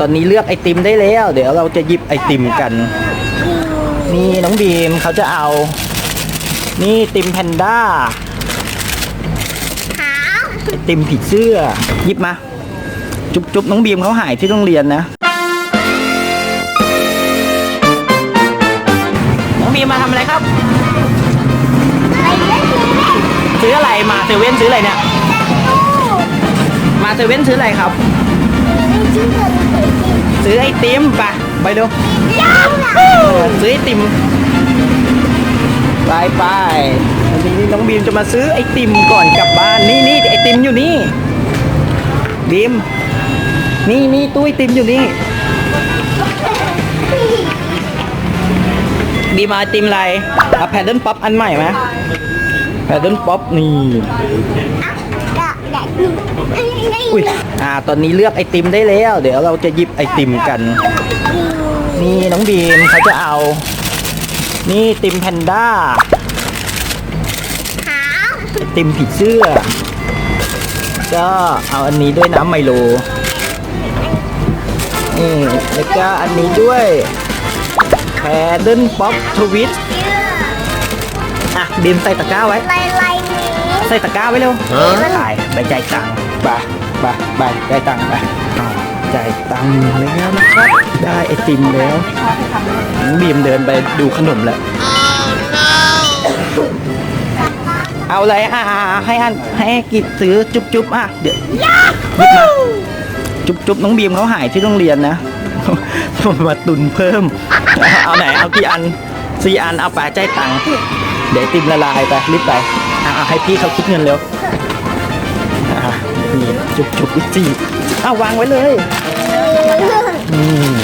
ตอนนี้เลือกไอติมได้แล้ว เดี๋ยวเราจะหยิบไอติมกัน นี่น้องบีมเขาจะเอา นี่ติมแพนด้าไอติมผีเสื้อหยิบมา จุ๊บจุ๊บน้องบีมเขาหายที่โรงเรียนนะ น้องบีมมาทำอะไรครับซื้ออะไรมาเซเว่นซื้ออะไรเนี่ย มาเซเว่นซื้ออะไรครับ ซื้อไอติมไปไปดูยังอะเออซื้อไอติมไปไปวันนี้น้องบีมจะมาซื้อไอติมก่อนกลับบ้านนี่นี่ไอติมอยู่นี่บีมนี่นี่ตู้ไอติมอยู่นี่บีมมาไอติมอะไรเอาแพดเดิลป๊อปอันใหม่ไหมแพดเดิลป๊อปนี่ อุ้ยอ่า ตอนนี้เลือกไอติมได้แล้ว เดี๋ยวเราจะหยิบไอติมกัน นี่น้องบีมเขาจะเอา นี่ติมแพนด้าติมผีเสื้อ ก็เอาอันนี้ด้วยน้ำไมโลนี่แล้วก็อันนี้ด้วยแพดเดิลป๊อปทวิตะบีมใส่ตะกร้าไว้ ลายลายนี้ใส่ตะกร้าไว้เร็วไปไปจ่ายตังค์ไปไปไปจ่ายตังค์ไปอ้าวจ่ายตังค์แล้วนะครับ ได้ไอติมแล้วน้องบีมเดินไปดูขนมแล้ว เอาอะไรอะอะอะให้อันให้กิจซื้อจุ๊บจุ๊บอะเดี๋ยวหยิบมาจุ๊บจุ๊บน้องบีมเขาหายที่โรงเรียนนะ มาตุนเพิ่ม เอาไหนเอากี่อันสี่อันเอาไปจ่ายตังค์ เดี๋ยวติมละลายไปรีบไปอ่าให้พี่เขาคิดเงินเร็วนี่จุกจุกอีกจีอ่าววางไว้เลยอืม